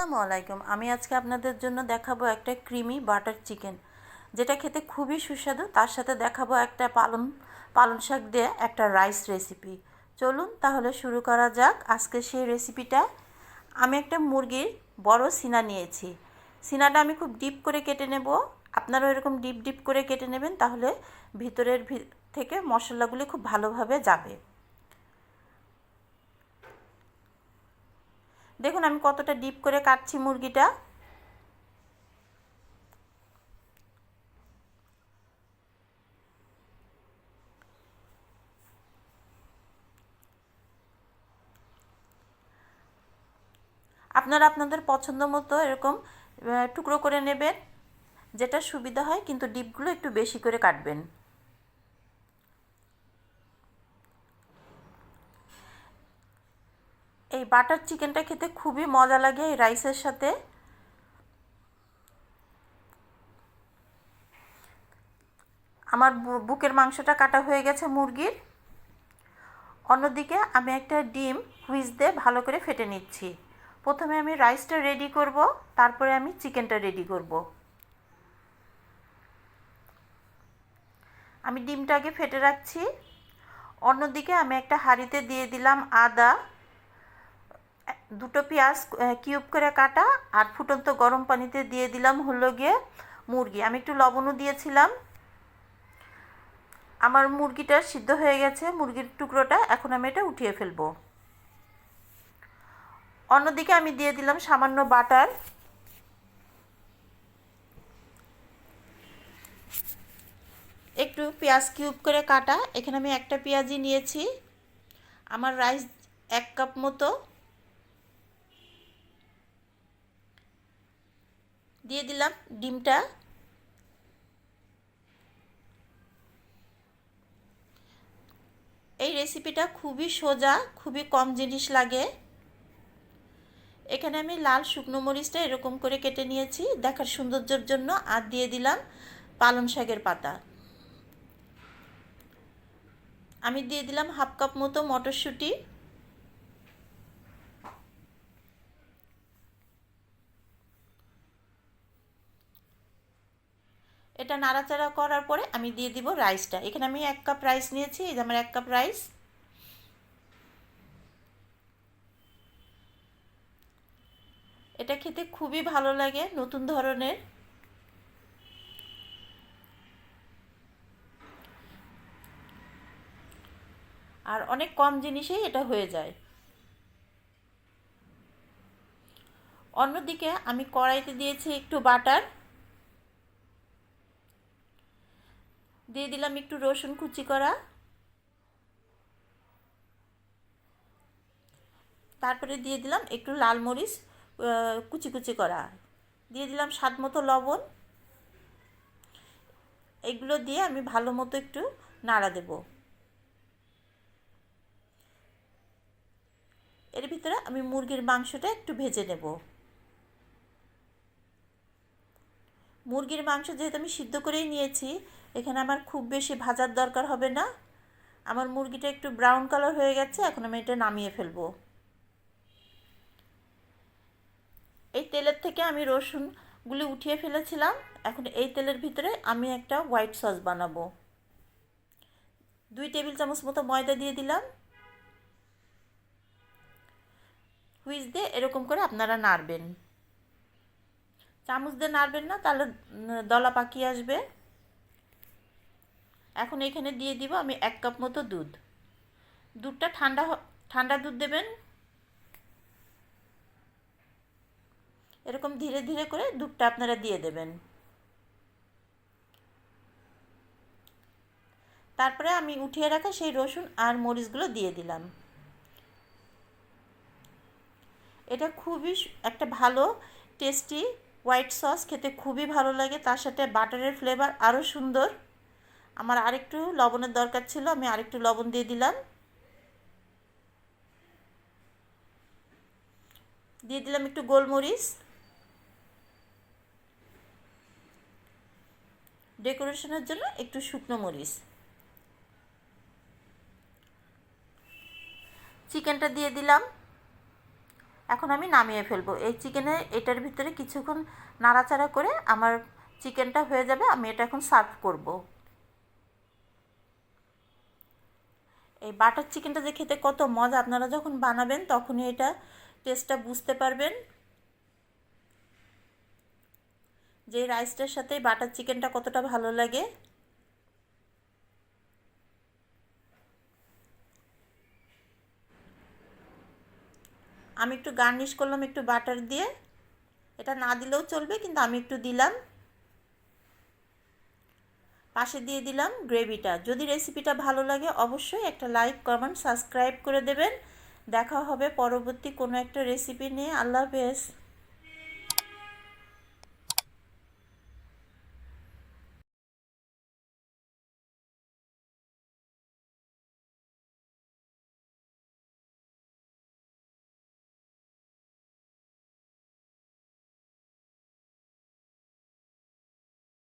আসসালামু আলাইকুম আমি আজকে আপনাদের জন্য দেখাবো একটা ক্রিমি বাটার চিকেন, যেটা খেতে খুবই সুস্বাদু। তার সাথে দেখাবো একটা পালন পালন শাক দিয়ে একটা রাইস রেসিপি। চলুন তাহলে শুরু করা যাক আজকে সেই রেসিপিটা। আমি একটা মুরগির বড় সিনা নিয়েছি। সিনাটা আমি খুব ডিপ করে কেটে নেব। আপনারাও এরকম ডিপ ডিপ করে কেটে নেবেন, তাহলে ভিতরের থেকে মশলাগুলি খুব ভালোভাবে যাবে। দেখুন আমি কতটা ডিপ করে কাটছি মুরগিটা। আপনারা আপনাদের পছন্দ মতো এরকম টুকরো করে নেবেন, যেটা সুবিধা হয়, কিন্তু ডিপগুলো একটু বেশি করে কাটবেন। বাটার চিকেনটা খেতে খুবই মজা লাগে এই রাইসের সাথে। আমার বুকের মাংসটা কাটা হয়ে গেছে মুরগির। অন্যদিকে আমি একটা ডিম হুইজ দিয়ে ভালো করে ফেটে নিচ্ছি। প্রথমে আমি রাইসটা রেডি করব, তারপরে আমি চিকেনটা রেডি করব। আমি ডিমটা আগে ফেটে রাখছি। অন্যদিকে আমি একটা হাঁড়িতে দিয়ে দিলাম আদা। দুটো পেঁয়াজ কিউব করে কাটা আর ফুটন্ত গরম পানিতে দিয়ে দিলাম হলো গিয়ে মুরগি। আমি একটু লবণও দিয়েছিলাম। আমার মুরগিটা সিদ্ধ হয়ে গেছে, মুরগির টুকরোটা এখন আমি এটা উঠিয়ে ফেলব। অন্যদিকে আমি দিয়ে দিলাম সামান্য বাটার। একটু পেঁয়াজ কিউব করে কাটা। এখানে আমি একটা পেঁয়াজই নিয়েছি। আমার রাইস এক কাপ মতো। দিয়ে দিলাম ডিমটা। এই রেসিপিটা খুবই সোজা, খুবই কম জিনিস লাগে। এখানে আমি লাল শুকনো মরিচটা এরকম করে কেটে নিয়েছি, দেখার সৌন্দর্যের জন্য, আর দিয়ে দিলাম পালং শাকের পাতা। আমি দিয়ে দিলাম হাফ কাপ মতো মটরশুঁটি। এটা নাড়াচাড়া করার পরে আমি দিয়ে দিব রাইসটা। এখানে আমি এক কাপ রাইস নিয়েছি, এই যে আমার এক কাপ রাইস। এটা খেতে খুবই ভালো লাগে, নতুন ধরনের। আর অনেক কম জিনিসেই এটা হয়ে যায়। অন্যদিকে আমি কড়াইতে দিয়েছি একটু বাটার। দিয়ে দিলাম একটু রসুন কুচি করা। তারপরে দিয়ে দিলাম একটু লাল মরিচ কুচি কুচি করা। দিয়ে দিলাম স্বাদ মতো লবণ। এগুলো দিয়ে আমি ভালো মতো একটু নাড়া দেব। এর ভিতরে আমি মুরগির মাংসটা একটু ভেজে নেব। মুরগির মাংস যেহেতু আমি সিদ্ধ করেই নিয়েছি এখানে আমার খুব বেশি ভাজার দরকার হবে না। আমার মুরগিটা একটু ব্রাউন কালার হয়ে গেছে, এখন আমি এটা নামিয়ে ফেলব। এই তেলের থেকে আমি রসুনগুলি উঠিয়ে ফেলেছিলাম। এখন এই তেলের ভিতরে আমি একটা হোয়াইট সস বানাবো। দুই টেবিল চামচ মতো ময়দা দিয়ে দিলাম। হুইচ দিয়ে এরকম করে আপনারা নাড়বেন। চামচ দিয়ে নাড়বেন না, তাহলে দলা পাকিয়ে আসবে। এখন এখানে দিয়ে দিব আমি এক কাপ মতো দুধ। দুধটা ঠান্ডা ঠান্ডা দুধ দেবেন। এরকম ধীরে ধীরে করে দুধটা আপনারা দিয়ে দেবেন। তারপরে আমি উঠিয়ে রাখা সেই রসুন আর মরিচগুলো দিয়ে দিলাম। এটা খুবই একটা ভালো টেস্টি হোয়াইট সস খেতে খুবই ভালো লাগে। তার সাথে বাটারের ফ্লেভার আরও সুন্দর। আমার আরেকটু লবণের দরকার ছিল, আমি আরেকটু লবণ দিয়ে দিলাম। দিয়ে দিলাম একটু গোলমরিচ। ডেকোরেশনের জন্য একটু শুকনো মরিচ। চিকেনটা দিয়ে দিলাম। এখন আমি নামিয়ে ফেলব। এই চিকেনে, এটার ভিতরে কিছুক্ষণ নাড়াচাড়া করে আমার চিকেনটা হয়ে যাবে, আমি এটা এখন সার্ভ করব। এই বাটার চিকেনটা যে খেতে কত মজা, আপনারা যখন বানাবেন তখনই এটা টেস্টটা বুঝতে পারবেন। যে রাইসটার সাথে বাটার চিকেনটা কতটা ভালো লাগে। আমি একটু গার্নিশ করলাম একটু বাটার দিয়ে। এটা না দিলেও চলবে, কিন্তু আমি একটু দিলাম। পাশে দিয়ে দিলাম গ্রেভিটা। যদি রেসিপিটা ভালো লাগে অবশ্যই একটা লাইক, কমেন্ট, সাবস্ক্রাইব করে দেবেন। দেখা হবে পরবর্তী কোনো একটা রেসিপি নিয়ে। আল্লাহ হাফেজ।